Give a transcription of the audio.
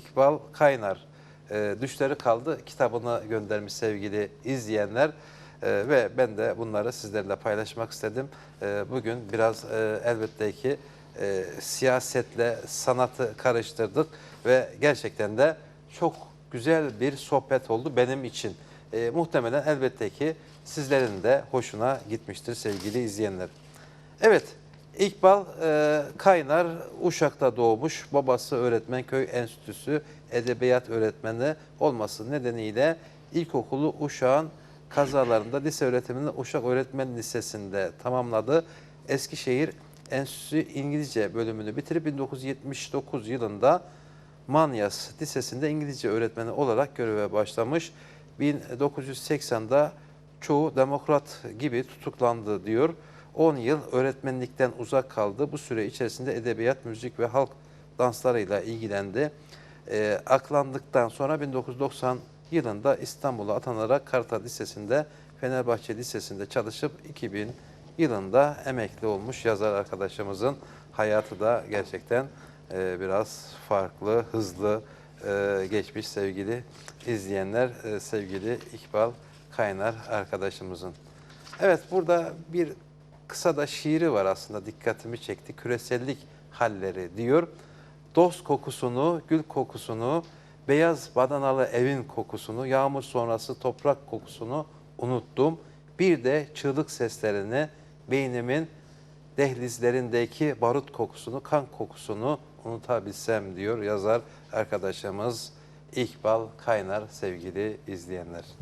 İkbal Kaynar e, Düşleri Kaldı kitabını göndermiş sevgili izleyenler. E, ve ben de bunları sizlerle paylaşmak istedim. E, bugün biraz e, elbette ki e, siyasetle sanatı karıştırdık ve gerçekten de çok güzel bir sohbet oldu benim için. E, muhtemelen elbette ki sizlerin de hoşuna gitmiştir sevgili izleyenler. Evet, İkbal e, Kaynar Uşak'ta doğmuş. Babası öğretmen, köy enstitüsü edebiyat öğretmeni olması nedeniyle ilkokulu Uşak'ın kazalarında lise öğretimini Uşak Öğretmen Lisesi'nde tamamladı. Eskişehir Enstitüsü İngilizce bölümünü bitirip 1979 yılında Manyas Lisesi'nde İngilizce öğretmeni olarak göreve başlamış. 1980'da çoğu demokrat gibi tutuklandı diyor. 10 yıl öğretmenlikten uzak kaldı. Bu süre içerisinde edebiyat, müzik ve halk danslarıyla ilgilendi. Ee, aklandıktan sonra 1990 yılında İstanbul'a atanarak Kartal Lisesi'nde, Fenerbahçe Lisesi'nde çalışıp 2000 yılında emekli olmuş yazar arkadaşımızın hayatı da gerçekten e, biraz farklı, hızlı e, geçmiş sevgili izleyenler, e, sevgili İkbal Kaynar arkadaşımızın. Evet burada bir kısa da şiiri var aslında dikkatimi çekti. Küresellik halleri diyor. Dost kokusunu, gül kokusunu, beyaz badanalı evin kokusunu, yağmur sonrası toprak kokusunu unuttum. Bir de çığlık seslerini, beynimin dehlizlerindeki barut kokusunu, kan kokusunu unutabilsem diyor yazar arkadaşımız İkbal Kaynar sevgili izleyenler.